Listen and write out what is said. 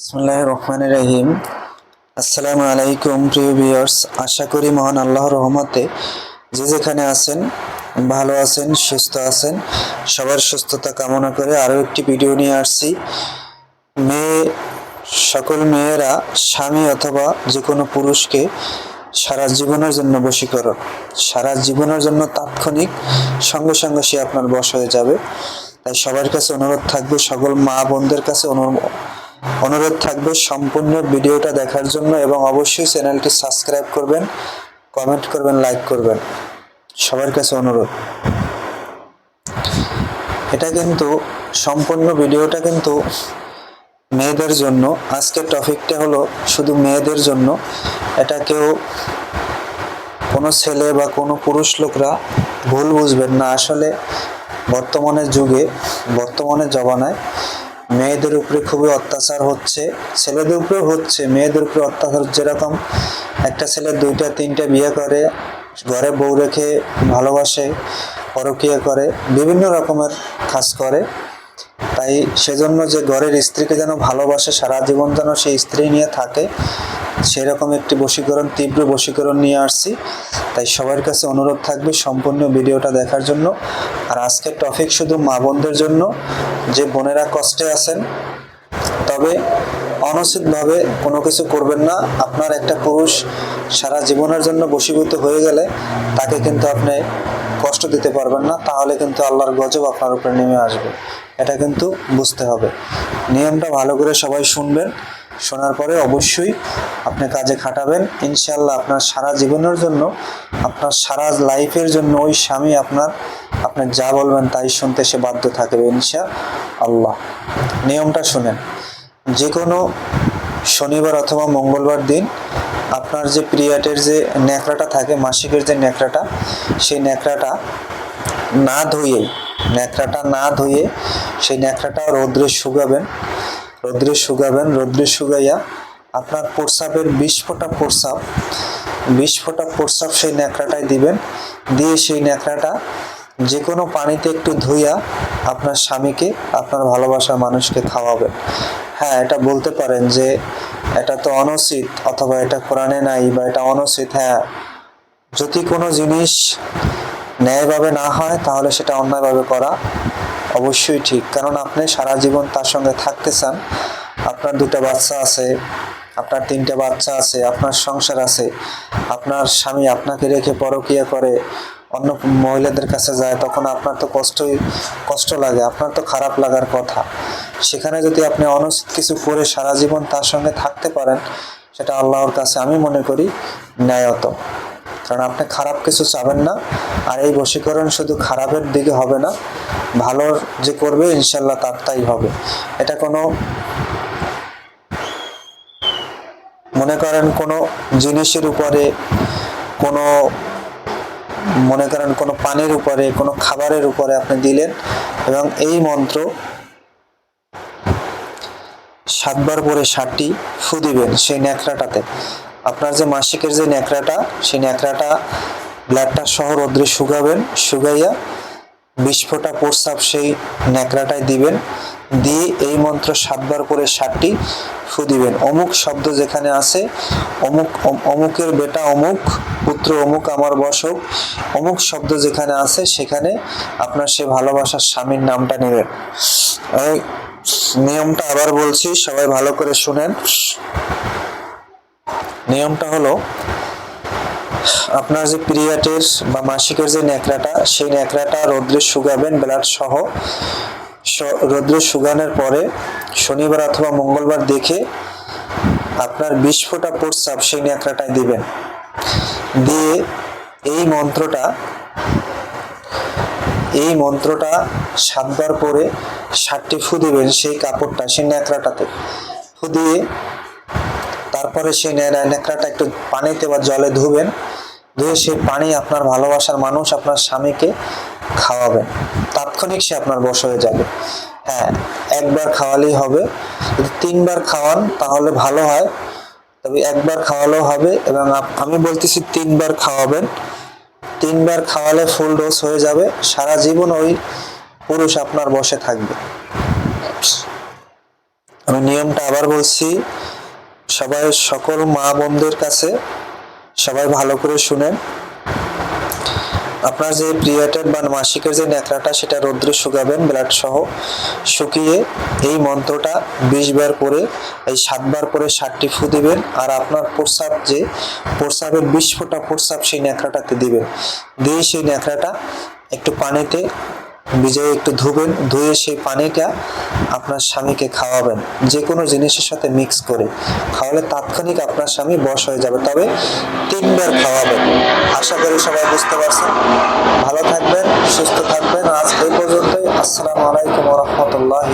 বিসমুল্লাহ রহমান রহিম। আসসালামু আলাইকুম প্রিয় ভিউয়ার্স, আশা করি মহান আল্লাহর রহমতে যে যেখানে আছেন, ভালো আছেন, সুস্থ আছেন, সবার সুস্থতা কামনা করে আরও একটি ভিডিও নিয়ে আসছি। মেয়ে, সকল মেয়েরা, স্বামী অথবা যে কোনো পুরুষকে সারা জীবনের জন্য বশীকরণ সারা জীবনের জন্য তাৎক্ষণিক সঙ্গে সঙ্গে সে আপনার বশ হয়ে যাবে। তাই সবার কাছে অনুরোধ থাকবে, সকল মা বোনদের কাছে অনুরোধ অনুরোধ থাকবে সম্পূর্ণ ভিডিওটা দেখার জন্য এবং অবশ্যই চ্যানেলটি সাবস্ক্রাইব করবেন, কমেন্ট করবেন, লাইক করবেন। সবার কাছে অনুরোধ। এটা কিন্তু সম্পূর্ণ ভিডিওটা কিন্তু মেয়েদের জন্য, আজকের টপিকটা হলো শুধু মেয়েদের জন্য। এটা কেউ কোনো ছেলে বা কোনো পুরুষ লোকরা ভুল বুঝবেন না। আসলে বর্তমানের যুগে বর্তমানের জমানায় মেয়েদের উপরে খুবই অত্যাচার হচ্ছে, ছেলেদের উপরেও হচ্ছে, মেয়েদের উপরে অত্যাচার যেরকম। একটা ছেলে দুইটা, তিনটা বিয়ে করে, ঘরে বউ রেখে ভালোবাসে, পরকিয়া করে, বিভিন্ন রকমের কাজ করে। তাই সেজন্য যে ঘরের স্ত্রীকে যেন ভালোবাসে, সারা জীবন যেন সেই স্ত্রী নিয়ে থাকে সেরকম একটি বশীকরণ, তীব্র বশীকরণ নিয়ে আসছি। তাই সবার কাছে অনুরোধ থাকবে সম্পূর্ণ ভিডিওটা দেখার জন্য। আর আজকের টপিক শুধু মা বোনদের জন্য, যে বোনেরা কষ্টে আছেন। তবে অনুচিতভাবে কোনো কিছু করবেন না। আপনার একটা পুরুষ সারা জীবনের জন্য বশীভূত হয়ে গেলে তাকে কিন্তু আপনি কষ্ট দিতে পারবেন না। তাহলে কিন্তু আল্লাহর গজব আপনার উপরে নেমে আসবে। এটা কিন্তু বুঝতে হবে। নিয়মটা ভালো করে সবাই শুনবেন। শোনার পরে অবশ্যই আপনি কাজে খাটাবেন। ইনশাল্লাহ আপনার সারা জীবনের জন্য, আপনার সারা লাইফের জন্য ওই স্বামী আপনার, আপনি যা বলবেন তাই শুনতে সে বাধ্য থাকবে ইনশা আল্লাহ নিয়মটা শুনেন যে কোনো শনিবার অথবা মঙ্গলবার দিন আপনার যে পিরিয়ডের যে ন্যাকড়াটা থাকে, মাসিকের যে ন্যাকড়াটা, সেই ন্যাকড়াটা না ধুয়েই ন্যাকড়াটা না ধুয়ে সেই ন্যাকড়াটা রৌদ্রে শুকাবেন। রৌদ্রে শুকাবেন, রৌদ্রে শুকাইয়া আপনার প্রস্রাবের বিশ ফোঁটা প্রস্রাব, বিশ ফোঁটা প্রস্রাব সেই ন্যাকড়াটায় দিবেন। দিয়ে সেই ন্যাকড়াটা যে কোনো পানিতে একটু ধুইয়া আপনার স্বামীকে, আপনার ভালোবাসার মানুষকে খাওয়াবেন। হ্যাঁ এটা বলতে পারেন যে এটা তো অনুচিত অথবা এটা কোরআনে নাই বা এটা অনুচিত হ্যাঁ যদি কোনো জিনিস ন্যায়ভাবে না হয় তাহলে সেটা অন্যায়ভাবে করা অবশ্যই ঠিক। কারণ আপনি সারা জীবন তার সঙ্গে থাকতে চান। আপনার দুটো বাচ্চা আছে, আপনার তিনটে বাচ্চা আছে, আপনার সংসার আছে, আপনার স্বামী আপনাকে রেখে পরকিয়া করে, অন্য মহিলাদের কাছে যায়, তখন আপনার তো কষ্টই, কষ্ট লাগে, আপনার তো খারাপ লাগার কথা। সেখানে যদি আপনি অনুচিত কিছু করে সারা জীবন তার সঙ্গে থাকতে পারেন, সেটা আল্লাহর কাছে আমি মনে করি ন্যায়ত কারণ আপনি খারাপ কিছু চাবেন না, আর এই বশীকরণ শুধু খারাপের দিকে হবে না ভালোর যে করবে, ইনশাল্লাহ তার তাই হবে। এটা কোনো মনে করেন কোনো জিনিসের উপরে, কোনো মনে করেন কোনো পানির উপরে, কোনো খাবারের উপরে আপনি দিলেন এবং এই মন্ত্র সাতবার পরে ষাটটি ফু দিবেন সেই ন্যাকড়াটাতে। আপনার যে মাসিকের যে ন্যাকড়াটা, সেই ন্যাকড়াটা ব্লাডটা সহ রোদ্রে শুকাবেন, শুকাইয়া বিশ ফোঁটা প্রস্রাব সেই ন্যাকড়াটায় দিবেন, দিয়ে এই মন্ত্র সাতবার করে ষাটটি ফু দিবেন। অমুক শব্দ যেখানে আছে, অমুক অম- অমুকের বেটা অমুক, পুত্র অমুক, আমার বসক অমুক শব্দ যেখানে আছে সেখানে আপনার সে ভালোবাসার স্বামীর নামটা নেবেন। নিয়মটা আবার বলছি, সবাই ভালো করে শুনেন। নিয়মটা হলো আপনার যে পিরিয়ডের বা মাসিকের যে ন্যাকড়াটা, সেই ন্যাকড়াটা রৌদ্রে শুকাবেন ব্লাড সহ। রৌদ্রে শুকানোর পরে শনিবার অথবা মঙ্গলবার দেখে আপনার বিশ ফোঁটা প্রস্রাব সেই ন্যাকড়াটায় দিবেন। দিয়ে এই মন্ত্রটা এই মন্ত্রটা সাতবার পরে ষাটটি ফু দিবেন সেই কাপড়টা, সেই ন্যাকড়াটাতে। ফু দিয়ে তারপরে সেই ন্যা- ন্যাকড়াটা একটু পানিতে বা জলে ধুবেন। ধুয়ে সেই পানি আপনার ভালোবাসার মানুষ আপনার স্বামীকে খাওয়াবেন তাৎক্ষণিক সে আপনার বশ হয়ে যাবে। হ্যাঁ একবার খাওয়ালেই হবে। যদি তিনবার খাওয়ান তাহলে ভালো হয়। তবে একবার খাওয়ালেও হবে এবং আমি বলতেছি তিনবার খাওয়াবেন। তিনবার খাওয়ালে ফুল ডোজ হয়ে যাবে। সারা জীবন ওই পুরুষ আপনার বসে থাকবে। আমি নিয়মটা আবার বলছি। সবাই, সকল মা বোনদের কাছে সবাই ভালো করে শুনেন। আপনার যে পিরিয়ডের বা মাসিকের যে ন্যাকড়াটা সেটা রৌদ্রে শুকাবেন ব্লাড সহ শুকিয়ে এই মন্ত্রটা বিশ বার করে, এই সাতবার করে ষাটটি ফু দিবেন আর আপনার প্রস্রাব যে প্রস্রাবের বিশ ফোঁটা প্রস্রাব সেই ন্যাকড়াটাতে দিবেন। দিয়ে সেই ন্যাকড়াটা একটু পানিতে ভিজিয়ে একটু ধুবেন, ধুয়ে সেই পানিটা আপনার স্বামীকে খাওয়াবেন। যে কোনো জিনিসের সাথে মিক্স করে। খাওয়ালে তাৎক্ষণিক আপনার স্বামী বশ হয়ে যাবে। তবে তিনবার খাওয়াবেন। আশা করি সবাই বুঝতে পারছেন। ভালো থাকবেন, সুস্থ থাকবেন। আজ এই পর্যন্তই। আসসালামু আলাইকুম রহমতুল্লাহ